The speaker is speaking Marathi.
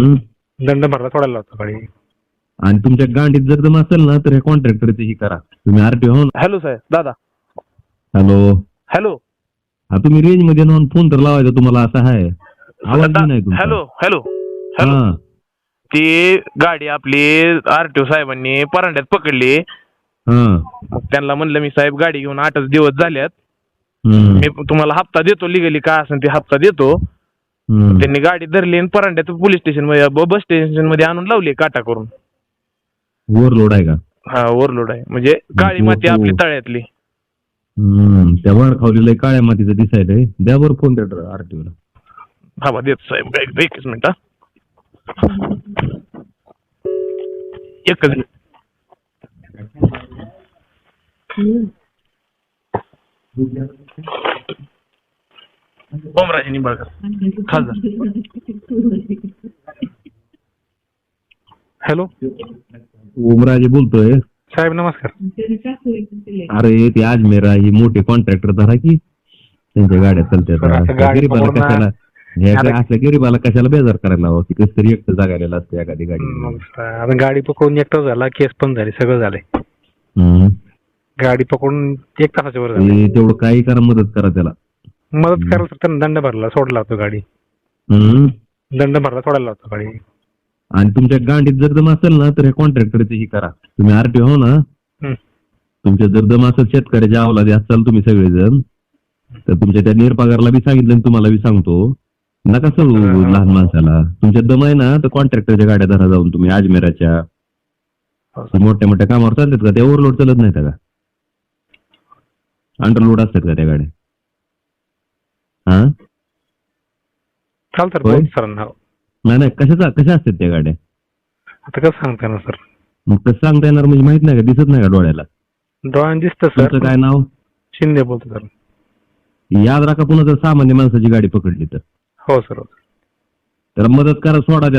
दंड भरला सोडायला होता गाडी आणि तुमच्या गांडीत जर दम असेल ना तर हे कॉन्ट्रॅक्टरचे ही करा. तुम्ही आरटीओ हो ना? हॅलो साहेब. दादा. हॅलो. हॅलो. हा तुम्ही रेंजमध्ये येऊन फोन तर लावायचा तुम्हाला असा आहे. आवाज बी नाही तुमचा. Hello hello hello. हा. ती गाडी आपली आरटीओ साहेबांनी परांड्यात पकडली. हा. त्यांना म्हणलं मी साहेब गाडी घेऊन आठच दिवस झाल्यात. हम्म, मी तुम्हाला हप्ता देतो लिगली काय असेल ते हप्ता देतो. त्यांनी गाडी धरली आणि परांड्यात पोलीस स्टेशनमध्ये बस स्टेशनमध्ये आणून लावली काटा करून. ओव्हरलोड आहे का? हा ओव्हरलोड आहे. म्हणजे काळी माती हो, हो. आपली तळ्यातली. हम्म, त्या वर खावलेलं काळ्या मातीचं दिसायलंय द्या बरं फोन त्या आरटीओ ला हा बा देतो साहेब. एक- एकच मिनिट हा. एकच मिनिट. ओमराजे निंबाळकर. खासदार. हॅलो. ओमराजे बोलतोय. साहेब नमस्कार. अरे ते अजमेरा ही मोठे कॉन्ट्रॅक्टर धरा की. त्यांच्या गाड्या गाडी गरीबाला कशाला असल्या गरीबाला कशाला बेजार करायला हवं की कसं तरी एकटं जागायला असते एखादी गाडी. गाडी पकडून एकटाच झाला केस पण झाली सगळं झालंय. हम्म. गाडी पकडून एक तासाच्या वर झाली. ते तेवढं काही करा मदत करा त्याला. मदत करायला तर त्यांना दंड भरला सोडला होता गाडी. हम्म. दंड भरला सोडायला होता गाडी. आणि तुमच्या गांडीत जर दम असेल ना तर हे कॉन्ट्रॅक्टरचे ही करा. तुम्ही आरटीओ हो ना? हम्म. तुमच्या जर दम असेल शेतकऱ्याच्या अवलादी असाल तुम्ही सगळेजण. तर तुमच्या त्या निरपगारला बी सांगितलं आणि तुम्हाला बी सांगतो. नका सांगू हा. लहान माणसाला. तुमच्या दम आहे ना तर कॉन्ट्रॅक्टरच्या गाड्या धरा जाऊन तुम्ही अजमेराच्या. हो, सर. मोठ्या मोठ्या कामावर चालतात का? त्या ओव्हरलोड चालत नाही का? अंडरलोड असतात का त्या गाड्या? हा? चालतं होय? बोल सरांना नाही नाही कशाचा कशा असतात त्या गाड्या? आता कसं सांगता ना सर? मग कसं सांगता येणार म्हणजे माहीत नाही का दिसत नाही का डोळ्याला? डोळ्यानं दिसतं सर. तुमचं काय नाव? शिंदे बोलतो सर. याद राखा पुन्हा जर सामान्य माणसाची गाडी पकडली तर. हो सर. त्याला मदत करा सोडा त्याला.